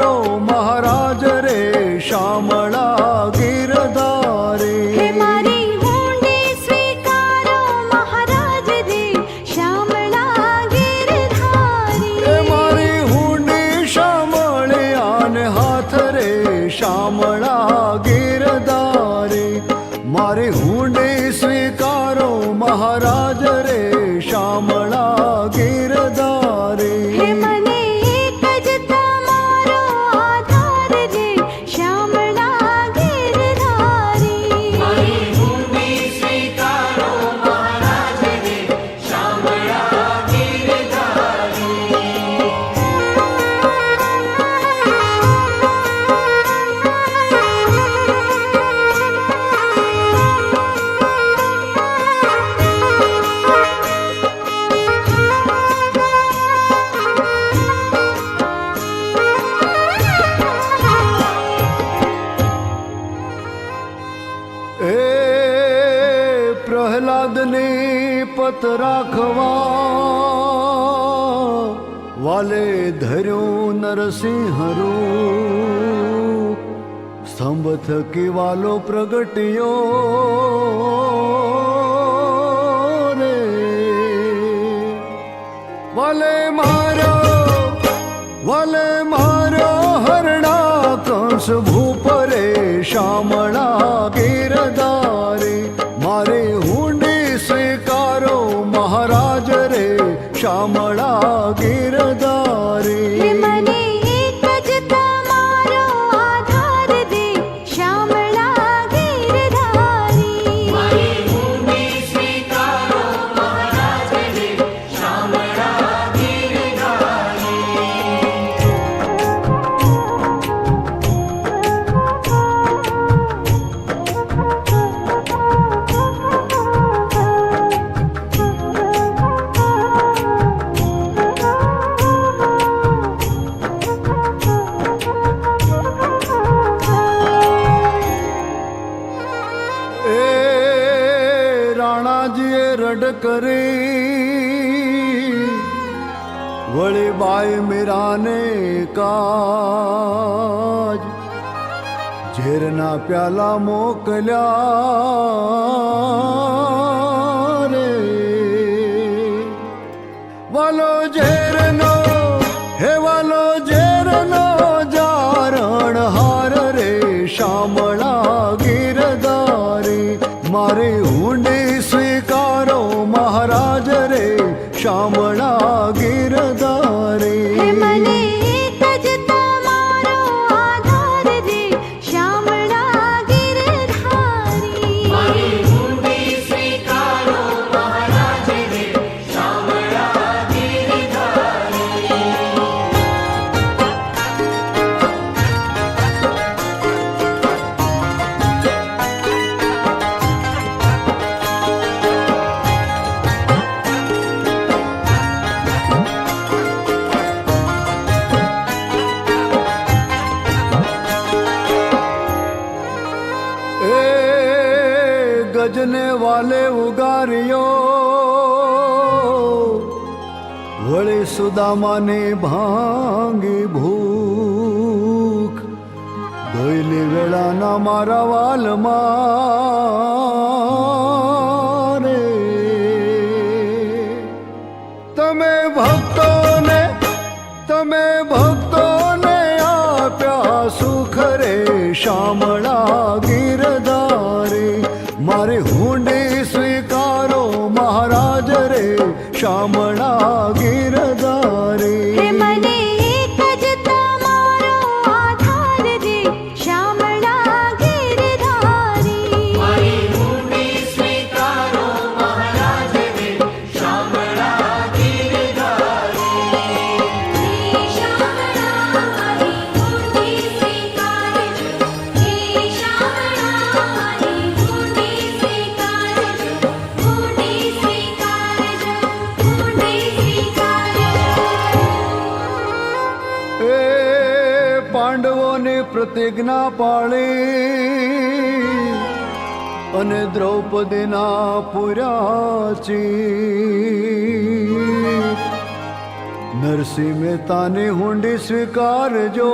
સ્વીકારો મહારાજ રે શામળા ગીરધારે. હે મારી સ્વીકારો મહારાજ રે મારી હાથ રે શામળા ગીરધારે. મારી હુંડી સ્વીકારો મહારાજ પ્રહલાદની પત રાખવા વાલે ધર્યું નરસિંહરું. સ્તંભ થકી વાલો પ્રગટ્યો રે. વાલે મારો વાલે મારો હરણા કંસ ભૂપરે શામળા ગીરધારે શામળા રાણાજીએ રડ કરી વળી બાઈ મીરાને કાજ. ઝેરના પ્યાલા મોકલ્યા રે. વાલો ઝેરનો, હે વાલો ઝેરનો જારણ હાર રે, શામળા ગીરદારી, મારી ગજને વાલે ઉગાર્યો. વળી સુદામાને ભાંગી ભૂખ. ધોઈલી વેળાના મારા વાલમાં તમે ભક્તોને તમે ભક્તોને હુંડી સ્વીકારો મહારાજ રે શામળા ગીરધારે. મને પાંડવોની પ્રતિજ્ઞા પાળી અને દ્રૌપદીના પુરાચી નરસિંહ મહેતાની હુંડી સ્વીકારજો.